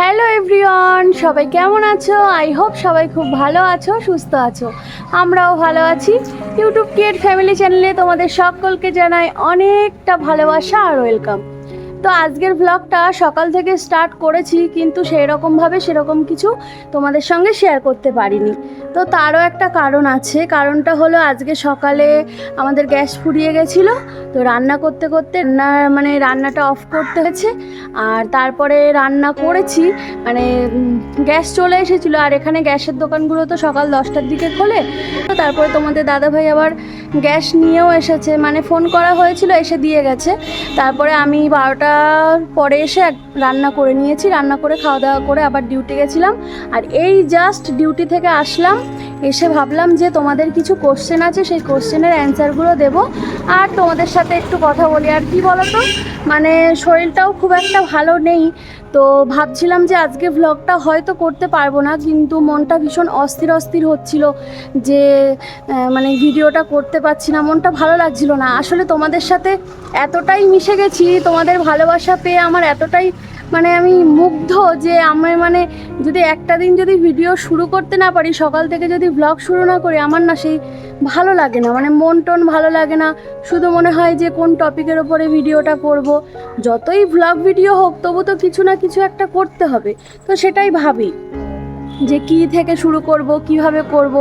Hello everyone সবাই কেমন আছো? আই হোপ সবাই খুব ভালো আছো, সুস্থ আছো। আমরাও ভালো আছি। ইউটিউব ক্রিয়েট ফ্যামিলি চ্যানেলে তোমাদের সকলকে জানাই অনেকটা ভালোবাসা আর ওয়েলকাম তো আজকের ব্লগটা সকাল থেকে স্টার্ট করেছি, কিন্তু সেই রকমভাবে সেরকম কিছু তোমাদের সঙ্গে শেয়ার করতে পারিনি। তো তারও একটা কারণ আছে। কারণটা হলো আজকে সকালে আমাদের গ্যাস ফুরিয়ে গেছিল। তো রান্না করতে করতে রান্না মানে রান্নাটা অফ করতে হয়েছে। আর তারপরে রান্না করেছি মানে গ্যাস চলে এসেছিল। আর এখানে গ্যাসের দোকানগুলো তো সকাল দশটার দিকে খোলে। তো তারপরে তোমাদের দাদাভাই আবার গ্যাস নিয়েও এসেছে। মানে ফোন করা হয়েছিল, এসে দিয়ে গেছে। তারপরে আমি বারোটার পরে এসে রান্না করে নিয়েছি। রান্না করে খাওয়া দাওয়া করে আবার ডিউটি গেছিলাম। আর এই জাস্ট ডিউটি থেকে আসলাম। এসে ভাবলাম যে তোমাদের কিছু কোশ্চেন আছে, সেই কোশ্চেনের অ্যান্সারগুলো দেব। আর তোমাদের সাথে একটু কথা বলি, আর কি বলো তো মানে শরীরটাও খুব একটা ভালো নেই। তো ভাবছিলাম যে আজকে ভ্লগটা হয়তো করতে পারব না, কিন্তু মনটা ভীষণ অস্থির অস্থির হচ্ছিল যে মানে ভিডিওটা করতে পারছি না, মনটা ভালো লাগছিল না। আসলে তোমাদের সাথে এতটাই মিশে গেছি, তোমাদের ভালোবাসা পেয়ে আমার এতটাই মানে আমি মুগ্ধ যে আমি মানে যদি একটা দিন যদি ভিডিও শুরু করতে না পারি, সকাল থেকে যদি ব্লগ শুরু না করি, আমার না সেই ভালো লাগে না। মানে মন টন ভালো লাগে না। শুধু মনে হয় যে কোন টপিকের ওপরে ভিডিওটা করব। যতই ব্লগ ভিডিও হোক, তবু তো কিছু না কিছু একটা করতে হবে। তো সেটাই ভাবি। যে কি থেকে শুরু করব, কীভাবে করব।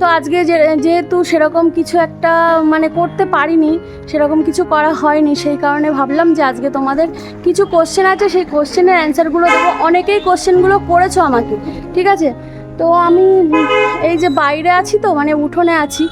তো আজকে যেহেতু সেরকম কিছু একটা মানে করতে পারিনি, সেরকম কিছু করা হয়নি, সেই কারণে ভাবলাম যে আজকে তোমাদের কিছু কোশ্চেন আছে, সেই কোশ্চেনের অ্যান্সারগুলো দেবো। অনেকেই কোশ্চেনগুলো করেছ আমাকে, ঠিক আছে? তো আমি এই যে বাইরে আছি তো মানে উঠোনে আছি,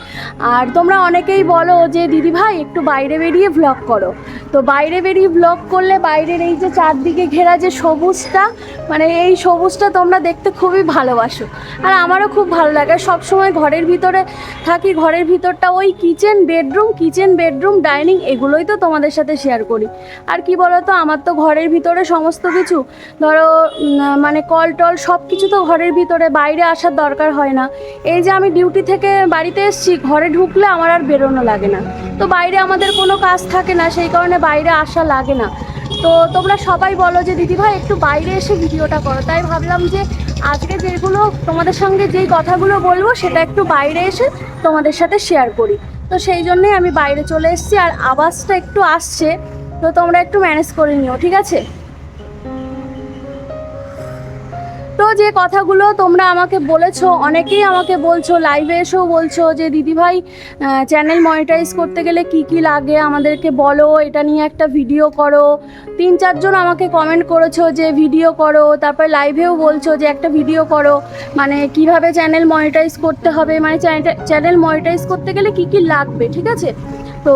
আর তোমরা অনেকেই বলো যে, দিদি ভাই, একটু বাইরে বেরিয়ে ভ্লগ করো। তো বাইরে বেরিয়ে ভ্লগ করলে বাইরের এই যে চারদিকে ঘেরা যে সবুজটা মানে এই সবুজটা তোমরা দেখতে খুবই ভালোবাসো। আর আমারও খুব ভালো লাগে। সব সময় ঘরের ভিতরে থাকি, ঘরের ভিতরটা ওই kitchen bedroom kitchen bedroom dining এগুলোই তো তোমাদের সাথে শেয়ার করি। আর কি বলো তো আমার তো ঘরের ভিতরে সমস্ত কিছু, ধরো মানে কল টল সব কিছু তো ঘরের ভিতরে, বাইরে আসার দরকার হয় না। এই যে আমি ডিউটি থেকে বাড়িতে এসেছি, ঘরে ঢুকলে আমার আর বেরোনো লাগে না। তো বাইরে আমাদের কোনো কাজ থাকে না, সেই কারণে বাইরে আসা লাগে না। তো তোমরা সবাই বলো যে, দিদিভাই, একটু বাইরে এসে ভিডিওটা করো। তাই ভাবলাম যে, আজকে যেগুলো তোমাদের সঙ্গে যেই কথাগুলো বলব, সেটা একটু বাইরে এসে তোমাদের সাথে শেয়ার করি। তো সেই জন্যই আমি বাইরে চলে এসেছি, আর আওয়াজটা একটু আসছে। তো তোমরা একটু ম্যানেজ করে নিও, ঠিক আছে? যে কথাগুলো তোমরা আমাকে বলেছ, অনেকেই আমাকে বলছো লাইভে এসেও বলছো যে দিদিভাই চ্যানেল মনিটাইজ করতে গেলে কি কি লাগে? আমাদেরকে বলো, এটা নিয়ে একটা ভিডিও করো। তিন চারজন আমাকে কমেন্ট করেছ যে ভিডিও করো। তারপর লাইভেও বলছো যে, একটা ভিডিও করো। মানে কীভাবে চ্যানেল মনিটাইজ করতে হবে? মানে চ্যানেল মনিটাইজ করতে গেলে কি কি লাগবে, ঠিক আছে? তো,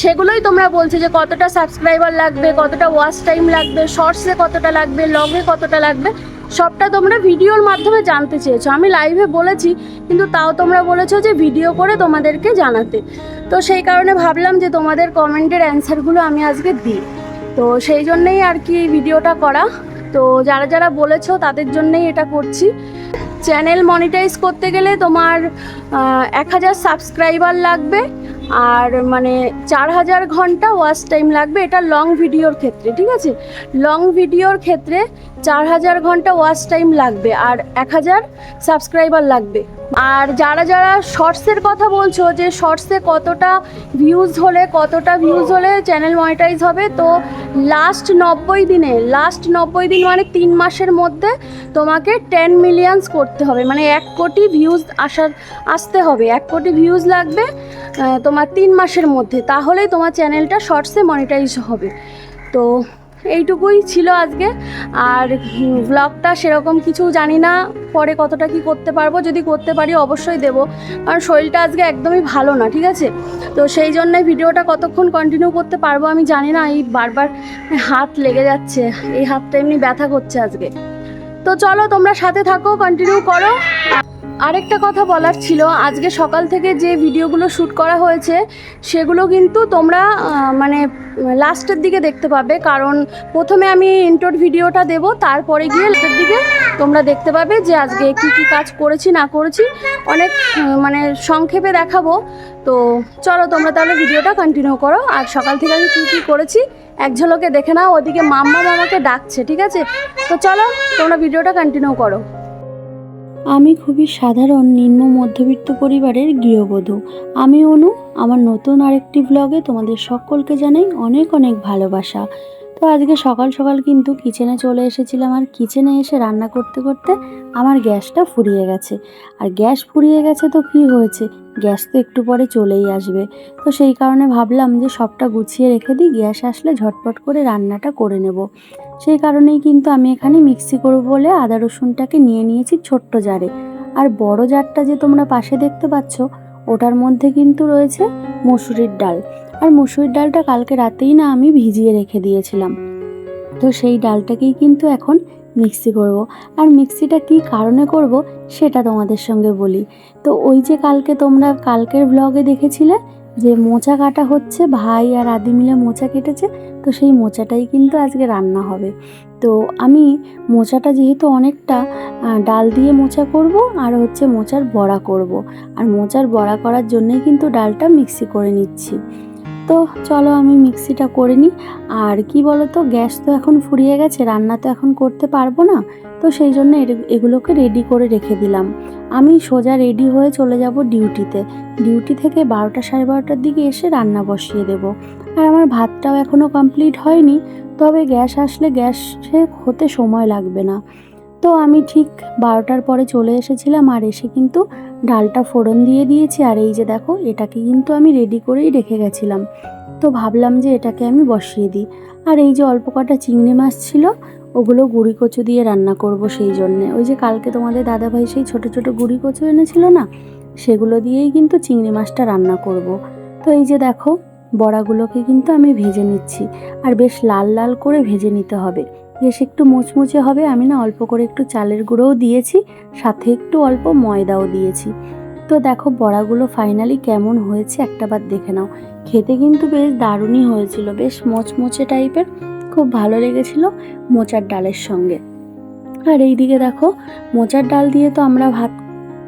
সেগুলোই তোমরা বলছো যে, কতটা সাবস্ক্রাইবার লাগবে, কতটা ওয়াচ টাইম লাগবে শর্টসে কতটা লাগবে লগে কতটা লাগবে? সবটা তোমরা ভিডিওর মাধ্যমে জানতে চেয়েছো। আমি লাইভে বলেছি, কিন্তু তাও তোমরা বলেছ যে ভিডিও করে তোমাদেরকে জানাতে। তো সেই কারণে ভাবলাম যে তোমাদের কমেন্টের অ্যান্সারগুলো আমি আজকে দিই। তো সেই জন্যেই আর কি ভিডিওটা করা। তো যারা যারা বলেছ, তাদের জন্যেই এটা করছি। চ্যানেল মনিটাইজ করতে গেলে তোমার এক হাজার সাবস্ক্রাইবার লাগবে। আর মানে চার হাজার ঘণ্টা ওয়াচ টাইম লাগবে। এটা লং ভিডিওর ক্ষেত্রে, ঠিক আছে? লং ভিডিওর ক্ষেত্রে চার হাজার ঘণ্টা ওয়াচ টাইম লাগবে আর এক হাজার সাবস্ক্রাইবার লাগবে। আর যারা যারা শর্টসের কথা বলছো, যে শর্টসে কতটা ভিউজ হলে, কতটা ভিউজ হলে চ্যানেল মনিটাইজ হবে, তো লাস্ট নব্বই দিনে লাস্ট নব্বই দিন মানে তিন মাসের মধ্যে তোমাকে টেন মিলিয়নস করতে হবে। মানে এক কোটি ভিউজ আসার, আসতে হবে। এক কোটি ভিউজ লাগবে তোমার তিন মাসের মধ্যে, তাহলেই তোমার চ্যানেলটা শর্টসে মনিটাইজ হবে। তো এইটুকুই ছিল আজকে। আর ব্লগটা সেরকম কিছু জানি না পরে কতটা কি করতে পারব। যদি করতে পারি অবশ্যই দেব। কারণ শরীরটা আজকে একদমই ভালো না, ঠিক আছে? তো সেই জন্য ভিডিওটা কতক্ষণ কন্টিনিউ করতে পারব আমি জানি না। এই বারবার হাত লেগে যাচ্ছে। এই হাতটা এমনি ব্যথা করছে আজকে। তো চলো তোমরা সাথে থাকো কন্টিনিউ করো। আরেকটা কথা বলার ছিল, আজকে সকাল থেকে যে ভিডিওগুলো শ্যুট করা হয়েছে, সেগুলো কিন্তু তোমরা মানে লাস্টের দিকে দেখতে পাবে। কারণ প্রথমে আমি ইন্টোর ভিডিওটা দেব, তারপরে গিয়ে লাস্টের দিকে তোমরা দেখতে পাবে যে আজকে কী কী কাজ করেছি, না করেছি। অনেক মানে সংক্ষেপে দেখাবো। তো চলো তোমরা তাহলে ভিডিওটা কন্টিনিউ করো। আর সকাল থেকে আমি কী কী করেছি, এক ঝলকে দেখে নাও, ওদিকে মাম্মা মামাকে ডাকছে, ঠিক আছে? তো চলো তোমরা ভিডিওটা কন্টিনিউ করো। আমি খুবই সাধারণ নিম্ন মধ্যবিত্ত পরিবারের গৃহবধূ। আমি অনু, আমার নতুন আরেকটি ব্লগে তোমাদের সকলকে জানাই অনেক অনেক ভালোবাসা। তো আজকে সকাল সকাল কিন্তু কিচেনে চলে এসেছিলাম আর কিচেনে এসে রান্না করতে করতে আমার গ্যাসটা ফুরিয়ে গেছে। আর গ্যাস ফুরিয়ে গেছে তো কি হয়েছে? গ্যাস তো একটু পরে চলেই আসবে। তো সেই কারণে ভাবলাম যে সবটা গুছিয়ে রেখে দিই, গ্যাস আসলে ঝটপট করে রান্নাটা করে নেব। সেই কারণেই কিন্তু আমি এখানে মিক্সি করব বলে আদা রসুনটাকে নিয়ে নিয়েছি ছোট্ট জারে। আর বড় জারটা যে তোমরা পাশে দেখতে পাচ্ছ, ওটার মধ্যে কিন্তু রয়েছে মসুরির ডাল। আর মসুরির ডালটা কালকে রাতেই না আমি ভিজিয়ে রেখে দিয়েছিলাম। তো সেই ডালটাকেই কিন্তু এখন মিক্সি করব। আর মিক্সিটা কি কারণে করব সেটা তোমাদের সঙ্গে বলি। তো ওই যে কালকে তোমরা কালকের ব্লগে দেখেছিলে যে মোচা কাটা হচ্ছে, ভাই আর আদি মিলে মোচা কেটেছে, তো সেই মোচাটাই কিন্তু আজকে রান্না হবে। তো আমি মোচাটা যেহেতু অনেকটা ডাল দিয়ে মোচা করব আর হচ্ছে মোচার বড়া করব। আর মোচার বড়া করার জন্যই কিন্তু ডালটা মিক্সি করে নিচ্ছি। তো চলো আমি মিক্সিটা করে নিই। আর কি বলো তো গ্যাস তো এখন ফুরিয়ে গেছে, রান্না তো এখন করতে পারব না। তো সেই জন্য এগুলোকে রেডি করে রেখে দিলাম। আমি সোজা রেডি হয়ে চলে যাব ডিউটিতে। ডিউটি থেকে বারোটা সাড়ে বারোটার দিকে এসে রান্না বসিয়ে দেব। আর আমার ভাতটাও এখনও কমপ্লিট হয়নি, তবে গ্যাস আসলে গ্যাসে হতে সময় লাগবে না। তো আমি ঠিক বারোটার পরে চলে এসেছিলাম আর এসে কিন্তু ডালটা ফোড়ন দিয়ে দিয়েছি আর এই যে দেখো, এটাকে কিন্তু আমি রেডি করেই রেখে গেছিলাম। তো ভাবলাম যে এটাকে আমি বসিয়ে দিই। আর এই যে অল্প কটা চিংড়ি মাছ ছিল, ওগুলো গুঁড়ি কচু দিয়ে রান্না করব সেই জন্যে। ওই যে কালকে তোমাদের দাদাভাই সেই ছোট ছোট গুঁড়ি কচু এনেছিল না, সেগুলো দিয়েই কিন্তু চিংড়ি মাছটা রান্না করব। তো এই যে দেখো, বড়াগুলোকে কিন্তু আমি ভেজে নিচ্ছি। আর বেশ লাল লাল করে ভেজে নিতে হবে। বেশ একটু মুচমুচে হবে, আমি না অল্প করে একটু চালের গুঁড়োও দিয়েছি, সাথে একটু অল্প ময়দাও দিয়েছি। তো দেখো বড়াগুলো ফাইনালি কেমন হয়েছে একটা বার দেখে নাও। খেতে কিন্তু বেশ দারুণই হয়েছিল, বেশ মোচমোচে টাইপের, খুব ভালো লেগেছিল মোচার ডালের সঙ্গে। আর এই দিকে দেখো, মোচার ডাল দিয়ে তো আমরা ভাত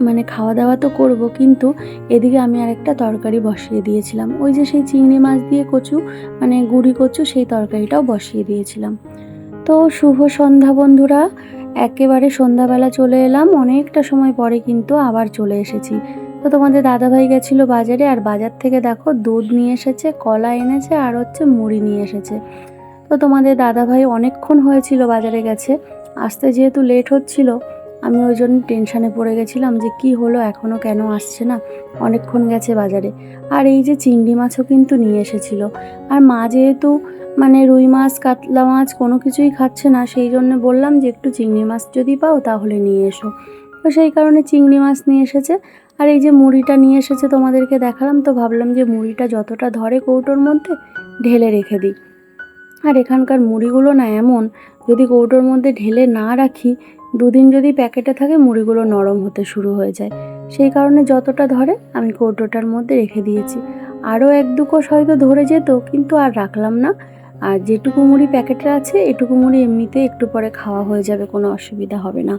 মানে খাওয়া দাওয়া তো করব, কিন্তু এদিকে আমি আর একটা তরকারি বসিয়ে দিয়েছিলাম। ওই যে সেই চিংড়ি মাছ দিয়ে কচু মানে গুড়ি কচু, সেই তরকারিটাও বসিয়ে দিয়েছিলাম। তো শুভ সন্ধ্যা বন্ধুরা। একেবারে সন্ধ্যাবেলা চলে এলাম। অনেকটা সময় পরে কিন্তু আবার চলে এসেছি। তো তোমাদের দাদাভাই গেছিল বাজারে আর বাজার থেকে দেখো দুধ নিয়ে এসেছে, কলা এনেছে আর হচ্ছে মুড়ি নিয়ে এসেছে। তো তোমাদের দাদাভাই অনেকক্ষণ হয়েছিল বাজারে গেছে। আসতে যেহেতু লেট হচ্ছিল, আমি ওই জন্য টেনশানে পড়ে গেছিলাম যে কি হলো এখনও কেন আসছে না? অনেকক্ষণ গেছে বাজারে। আর এই যে চিংড়ি মাছও কিন্তু নিয়ে এসেছিল। আর মা যেহেতু মানে রুই মাছ, কাতলা মাছ কোনো কিছুই খাচ্ছে না। সেই জন্য বললাম যে একটু চিংড়ি মাছ যদি পাও তাহলে নিয়ে এসো। তো সেই কারণে চিংড়ি মাছ নিয়ে এসেছে। আর এই যে মুড়িটা নিয়ে এসেছে তোমাদেরকে দেখালাম, তো ভাবলাম যে মুড়িটা যতটা ধরে কৌটোর মধ্যে ঢেলে রেখে দিই। আর এখানকার মুড়িগুলো না এমন, যদি কৌটোর মধ্যে ঢেলে না রাখি, দুদিন যদি প্যাকেটে থাকে মুড়িগুলো নরম হতে শুরু হয়ে যায়। সেই কারণে যতটা ধরে আমি কৌটোটার মধ্যে রেখে দিয়েছি। আরও এক দু কোষ হয়তো ধরে যেত, কিন্তু আর রাখলাম না। আর যেটুকু মুড়ি প্যাকেটটা আছে, এটুকু মুড়ি এমনিতে একটু পরে খাওয়া হয়ে যাবে, কোনো অসুবিধা হবে না।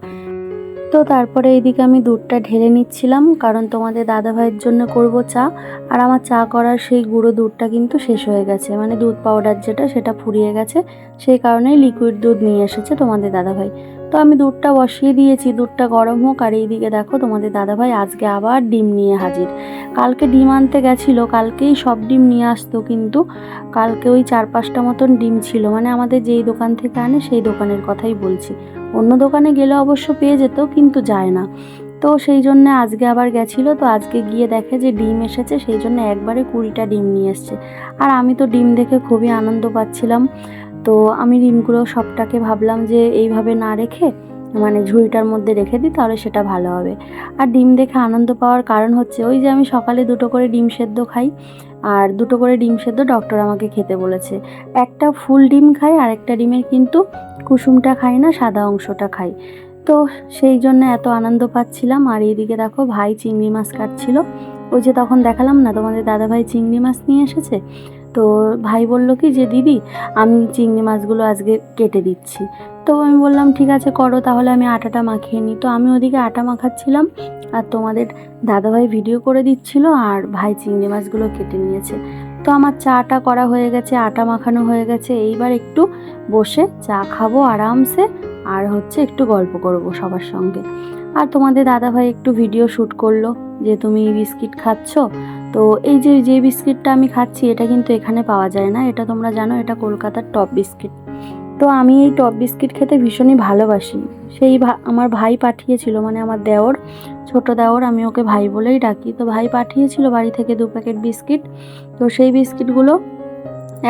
তো তারপরে এইদিকে আমি দুধটা ঢেলে নিচ্ছিলাম, কারণ তোমাদের দাদা ভাইয়ের জন্য করব চা। আর আমার চা করার সেই গুঁড়ো দুধটা কিন্তু শেষ হয়ে গেছে মানে দুধ পাউডার যেটা, সেটা ফুরিয়ে গেছে। সেই কারণেই লিকুইড দুধ নিয়ে এসেছে তোমাদের দাদাভাই। তো আমি দুধটা বসিয়ে দিয়েছি, দুধটা গরম হোক। আর এইদিকে দেখো তোমাদের দাদাভাই আজকে আবার ডিম নিয়ে হাজির। কালকে ডিম আনতে গেছিল, কালকেই সব ডিম নিয়ে আসতো কিন্তু কালকে ওই চার পাঁচটা মতন ডিম ছিল। মানে আমাদের যেই দোকান থেকে আনে সেই দোকানের কথাই বলছি। অন্য দোকানে গেলে অবশ্য পেয়ে যেত, কিন্তু যায় না। তো সেই জন্য আজকে আবার গেছিল, তো আজকে গিয়ে দেখে যে ডিম এসেছে, সেই জন্য একবারে কুড়িটা ডিম নিয়ে এসছে। আর আমি তো ডিম দেখে খুবই আনন্দ পাচ্ছিলাম। তো আমি ডিমগুলো সবটাকে ভাবলাম যে এইভাবে না রেখে মানে ঝুড়িটার মধ্যে রেখে দিই, তাহলে সেটা ভালো হবে। আর ডিম দেখে আনন্দ পাওয়ার কারণ হচ্ছে, ওই যে আমি সকালে দুটো করে ডিম সেদ্ধ খাই, আর দুটো করে ডিম সেদ্ধ ডক্টর আমাকে খেতে বলেছে। একটা ফুল ডিম খাই আর একটা ডিমের কিন্তু কুসুমটা খাই না, সাদা অংশটা খাই। তো সেই জন্য এত আনন্দ পাচ্ছিলাম, আর এইদিকে দেখো ভাই চিংড়ি মাছ কাটছিল। ওই যে তখন দেখালাম না, তোমাদের দাদা ভাই চিংড়ি মাছ নিয়ে এসেছে? তো ভাই বলল কি যে, দিদি, আমি চিংড়ি মাছগুলো আজকে কেটে দিচ্ছি। তো আমি বললাম, ঠিক আছে, করো, তাহলে আমি আটাটা মাখিয়ে নিই। তো আমি ওদিকে আটা মাখাচ্ছিলাম আর তোমাদের দাদাভাই ভিডিও করে দিচ্ছিল আর ভাই চিংড়ি মাছগুলো কেটে নিয়েছে। তো আমার চাটা করা হয়ে গেছে, আটা মাখানো হয়ে গেছে। এইবার একটু বসে চা খাব আরামসে আর হচ্ছে একটু গল্প করব সবার সঙ্গে। আর তোমাদের দাদাভাই একটু ভিডিও শ্যুট করল যে, তুমি বিস্কিট খাচ্ছ? তো এই যে যে বিস্কিটটা আমি খাচ্ছি, এটা কিন্তু এখানে পাওয়া যায় না। এটা তোমরা জানো, এটা কলকাতার টপ বিস্কিট। তো আমি এই টপ বিস্কিট খেতে ভীষণই ভালোবাসি। সেই আমার ভাই পাঠিয়েছিল মানে আমার দেওর, ছোট দেওর, আমি ওকে ভাই বলেই ডাকি। তো ভাই পাঠিয়েছিল বাড়ি থেকে দু প্যাকেট বিস্কিট। তো সেই বিস্কিটগুলো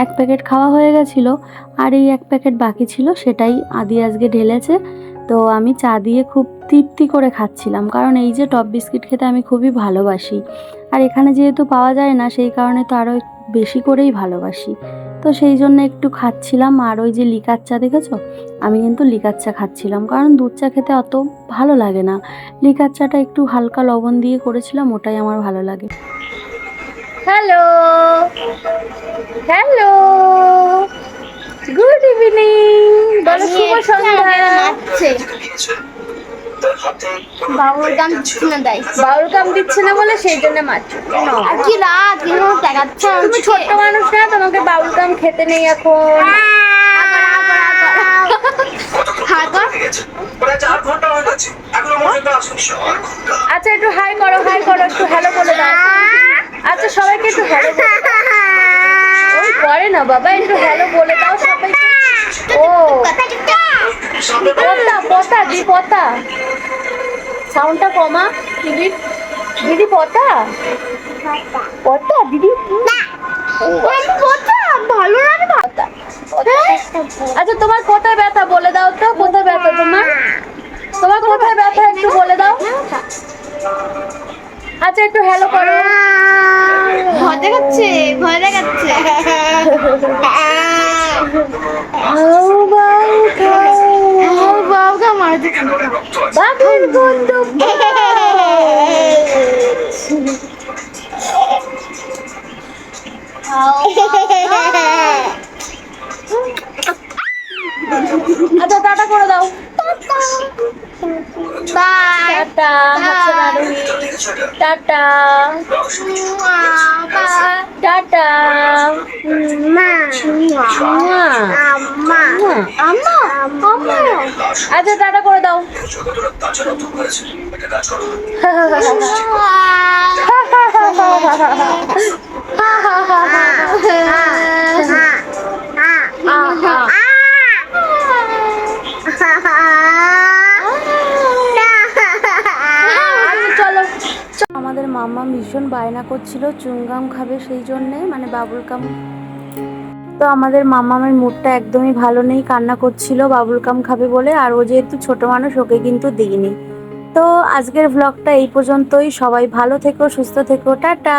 এক প্যাকেট খাওয়া হয়ে গেছিল, আর এই এক প্যাকেট বাকি ছিল, সেটাই আদি আজকে ঢেলেছে। তো আমি চা দিয়ে খুব তৃপ্তি করে খাচ্ছিলাম, কারণ এই যে টপ বিস্কিট খেতে আমি খুবই ভালোবাসি। আর এখানে যেহেতু পাওয়া যায় না, সেই কারণে তো আরও বেশি করেই ভালোবাসি। তো সেই জন্য একটু খাচ্ছিলাম, আর ওই যে লিকার চা দেখেছ? আমি কিন্তু লিকার চা খাচ্ছিলাম, কারণ দুধ চা খেতে অত ভালো লাগে না। লিকার চাটা একটু হালকা লবণ দিয়ে করেছিলাম, ওটাই আমার ভালো লাগে। হ্যালো! হ্যালো! Good evening. বলো শুভ সন্ধ্যা। বাবুর গান দিচ্ছি না তাই বাউল কাম দিচ্ছে না বলে সেই জন্য মাছ আর কি রাত কিন্তু দেখাচ্ছে তুমি ছোট্ট মানুষ না তোমাকে বাউল কাম খেতে নেই এখন। আচ্ছা একটু হাই করো হাই করো একটু হ্যালো বলে দাও। আচ্ছা সবাইকে একটু হ্যালো ওই করে না বাবা একটু হ্যালো বলে দাও সবাইকে। ও। পতা পতা দি পতা। সাউন্ডটা কমা দিদি। দিদি পতা? পতা দিদি? ভালো না আচ্ছা তোমার কোথায় ব্যথা বলে দাও তো কোথায় ব্যথা তোমার? তোমার কোথায় ব্যথা একটু বলে দাও। আচ্ছা একটু হ্যালো করো। ভয় দেখাচ্ছে। বাঘের বন্দুক আচ্ছা টাটা করে দাও। বাই টাটা। টাটা। টাটা। আচ্ছা টাটা করে দাও। যতদূর তাছাড়া রক্ত হয়েছে মাম্মা ভীষণ বায়না করছিল চুঙ্গাম খাবে সেই জন্যে মানে বাবুল কাম তো আমাদের মামামের মুডটা একদমই ভালো নেই, কান্না করছিল বাবুল কাম খাবে বলে, আর ও যেহেতু ছোট মানুষ, ওকে কিন্তু দিইনি। তো আজকের ভ্লগটা এই পর্যন্তই, সবাই ভালো থেকো, সুস্থ থেকো, টাটা!